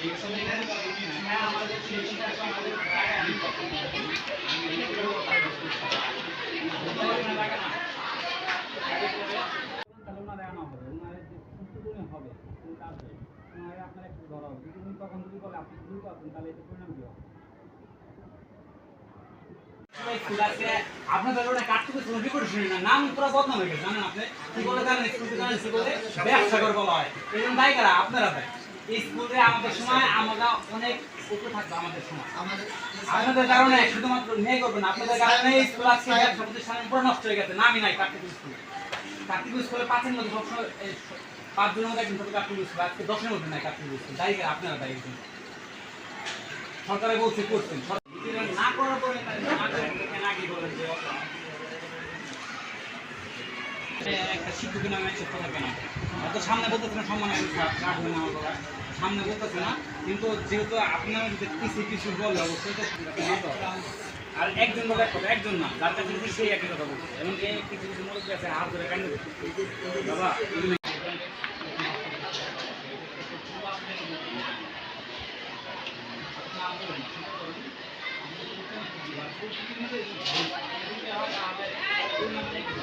আপনার আপনাদের কাটতে শুনি না নাম পুরো বদনাম হয়ে গেছে জানেন আপনি কি বলে বলা হয় কারা আপনারা এই স্কুলে আমাদের সময় আমরা অনেক উপরে থাকতো আমাদের সময়। আপনাদের কারণে শুধুমাত্র মেয়ে করবেন আপনাদের কারণে স্কুল আজকে ব্যবসা প্রতিষ্ঠান পুরো নষ্ট হয়ে গেছে নামই নাই কার্তিক স্কুল। কার্তিক স্কুলে পাঁচের মধ্যে সবসময় এই পাঁচ জনের মধ্যে একজন থাকে কার্তিক স্কুল আজকে দশের মধ্যে নাই কার্তিক স্কুল। দায়ী আপনারা দায়ী একজন। সরকারে বলছে করছেন। না করার পরে না করে কেন আগে বলেন যে একটা শিক্ষক নামে একটা কথা কেন হয়তো সামনে বলতেছে না সম্মান। সামনে বলতেছে না, কিন্তু যেহেতু আপনার কিছু কিছু বলে, অবশ্যই আর একজন লোক এক কথা, একজন না, যার কাছে সেই একই কথা বলছে, এবং এই কিছু কিছু মনে আছে, হাত ধরে কান্ড বাবা Thank.